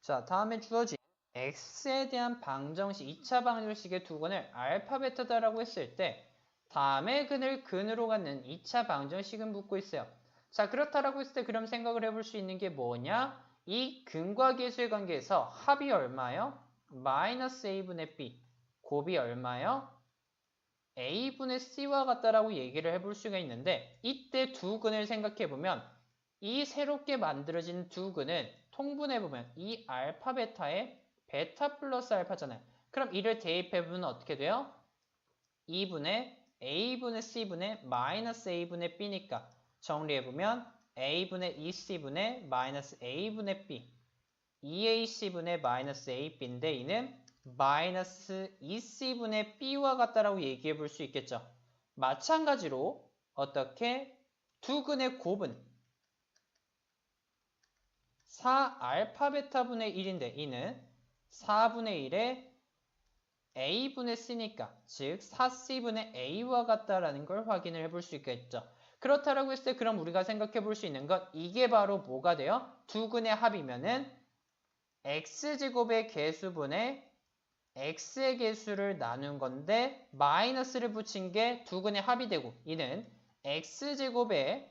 자, 다음에 주어진 x에 대한 방정식, 2차 방정식의 두 근을 알파, 베타다라고 했을 때 다음의 근을 근으로 갖는 2차 방정식은 묻고 있어요. 자, 그렇다라고 했을 때 그럼 생각을 해볼 수 있는 게 뭐냐? 이 근과 계수의 관계에서 합이 얼마요? 마이너스 a분의 b. 곱이 얼마요? a분의 c와 같다라고 얘기를 해볼 수가 있는데 이때 두 근을 생각해보면 이 새롭게 만들어진 두 근은 통분해 보면 이 알파 베타의 베타 플러스 알파잖아요. 그럼 이를 대입해 보면 어떻게 돼요? 2분의 a분의 c분의 마이너스 a분의 b니까 정리해 보면 a분의 2c분의 마이너스 a분의 b 2ac분의 마이너스 ab인데 이는 마이너스 2c분의 b와 같다라고 얘기해 볼 수 있겠죠. 마찬가지로 어떻게 두 근의 곱은 4 알파 베타분의 1인데 이는 4분의 1에 a분의 c니까 즉 4c분의 a와 같다라는 걸 확인을 해볼 수 있겠죠. 그렇다라고 했을 때 그럼 우리가 생각해 볼 수 있는 것 이게 바로 뭐가 돼요? 두 근의 합이면은 x제곱의 개수분의 x의 개수를 나눈 건데 마이너스를 붙인 게 두 근의 합이 되고 이는 x제곱의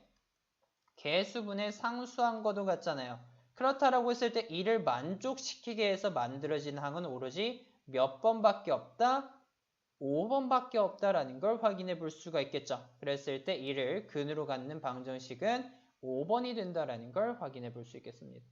개수분의 상수한 것도 같잖아요. 그렇다라고 했을 때 이를 만족시키게 해서 만들어진 항은 오로지 몇 번밖에 없다? 5번밖에 없다라는 걸 확인해 볼 수가 있겠죠. 그랬을 때 이를 근으로 갖는 방정식은 5번이 된다라는 걸 확인해 볼 수 있겠습니다.